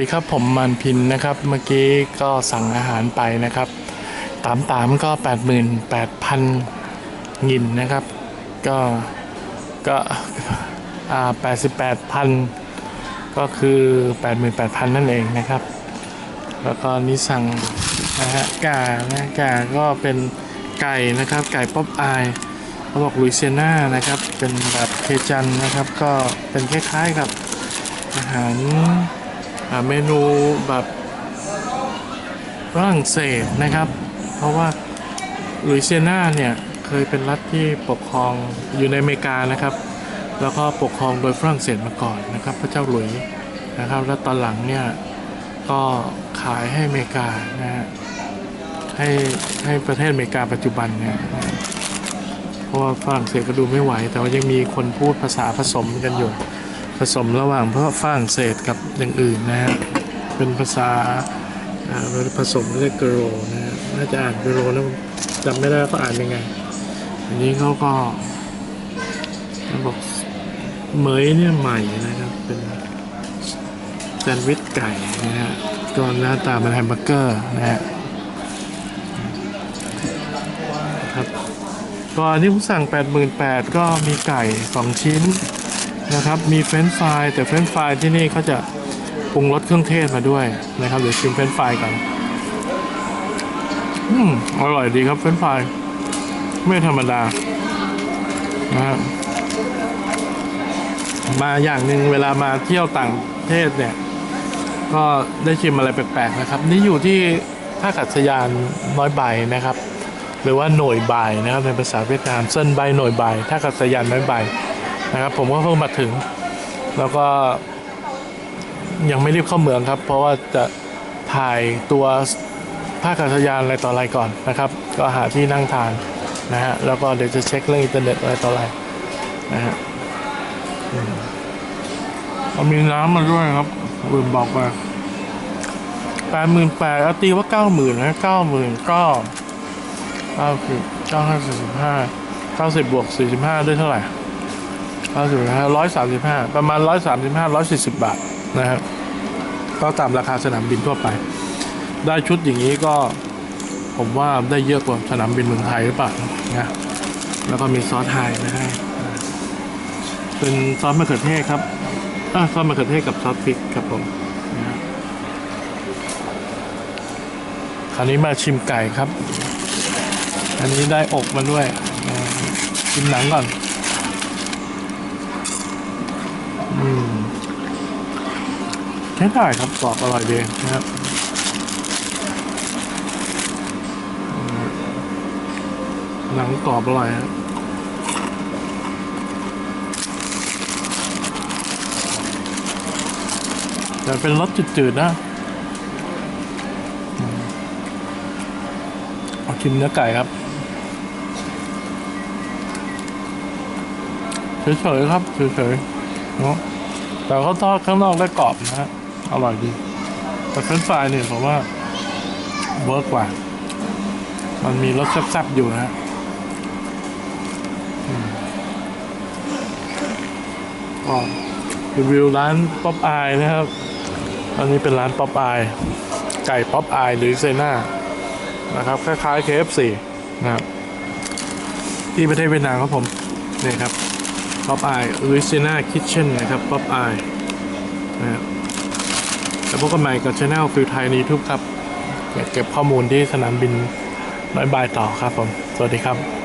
ดีครับผมมันพินนะครับเมื่อกี้ก็สั่งอาหารไปนะครับตามตามก็88,000งินนะครับ ก็ก็อ่า88,000ก็คือ88,000นั่นเองนะครับ แล้วก็นี่สั่งนะฮะกานะกาก็เป็นไก่นะครับไก่ป๊อปอายเขาบอกลุยเซียนานะครับเป็นแบบเคจันนะครับ ก็เป็นคล้ายๆกับอาหาร เมนูแบบฝรั่งเศสนะครับ เพราะว่าลุยเซียนาเนี่ยเคยเป็นรัฐที่ปกครองอยู่ในอเมริกานะครับ แล้วก็ปกครองโดยฝรั่งเศสมาก่อนนะครับ พระเจ้าหลุยนะครับ แล้วตอนหลังเนี่ยก็ขายให้อเมริกานะฮะให้ให้ประเทศอเมริกาปัจจุบันเนี่ยนะเพราะว่าฝรั่งเศสก็ดูไม่ไหว แต่ว่ายังมีคนพูดภาษาผสมกันอยู่ ผสมระหว่างพระฝรั่งเศสกับอย่างอื่นนะฮะเป็นภาษาอ่าผสมเรียกเกโรนะฮะน่าจะอ่านเกโรแล้วจำไม่ได้ว่าเขาอ่านยังไงอันนี้เขาก็บอกเหมยเนี่ยใหม่นะครับ เป็นแซนด์วิชไก่นะฮะก็หน้าตาเป็นแฮมเบอร์เกอร์นะฮะครับก็อันนี้ผมสั่ง 88,000 ก็มีไก่ 2 ชิ้น นะครับ มีเฟรนช์ฟรายแต่เฟรนช์ฟรายที่นี่เขาจะปรุงรสเครื่องเทศมาด้วยนะครับเดี๋ยวชิมเฟรนช์ฟรายกันอืมอร่อยดีครับเฟรนช์ฟรายไม่ธรรมดานะครับมาอย่างหนึ่งเวลามาเที่ยวต่างประเทศเนี่ย ก็ได้ชิมอะไรแปลกๆนะครับ นี่อยู่ที่ท่ากัศยานน้อยใบนะครับ หรือว่าหน่วยใบนะครับในภาษาเวียดนามเส้นใบหน่วยใบท่ากัศยานน้อยใบ นะครับผมก็เพิ่งมาถึง แล้วก็ยังไม่รีบเข้าเมืองครับ เพราะว่าจะถ่ายตัวท่าอากาศยานอะไรต่ออะไรก่อนนะครับ ก็หาที่นั่งทานนะฮะแล้วก็เดี๋ยวจะเช็คเรื่องอินเทอร์เน็ตอะไรต่ออะไรนะฮะอืมเอามีน้ำมาด้วยครับลืมบอกไปแปดหมื่นแปดเอาตีว่าเก้าหมื่นนะเก้าหมื่นก็เก้าสิบเก้าห้าสี่สิบห้าเก้าสิบบวกสี่สิบห้าด้วยเท่าไหร่ ร้อยสิบห้าร้อยสามสิบห้าประมาณร้อยสามสิบห้าร้อยสี่สิบบาทนะครับก็ตามราคาสนามบินทั่วไป ได้ชุดอย่างนี้ก็ผมว่าได้เยอะกว่าสนามบินเมืองไทยหรือเปล่านะแล้วก็มีซอสไทยนะฮะเป็นซอสมะเขือเทศครับอ่าซอสมะเขือเทศกับซอสพริกครับผมคราวนี้มาชิมไก่ครับ อันนี้ได้อกมาด้วยนะชิมหนังก่อน อืมใช้ได้ครับกรอบอร่อยดีนะครับหนังกรอบอร่อยฮะแต่เป็นรสจืดๆนะเอาชิมเนื้อไก่ครับ เฉยๆครับเฉยๆ เนาะแต่เขาทอดข้างนอกได้กรอบนะฮะอร่อยดี แต่เฟรนช์ฟรายเนี่ยผมว่าเวิร์กกว่า มันมีรสแซ่บๆอยู่นะฮะก็รีวิวร้านป๊อปอายนะครับ อันนี้เป็นร้านป๊อปอาย ไก่ป๊อปอายหรือเซน่านะครับ คล้ายๆ KFC นะครับ ที่ประเทศเวียดนามครับผม นี่ครับ ป๊อปอายลุยเซน่าคิทเช่นนะครับป๊อปอายนะครับแล้วพบกันใหม่กับช anel ฟิลไทยในยูทูบครับเก็บข้อมูลที่สนามบินน้อยบายต่อครับผม สวัสดีครับ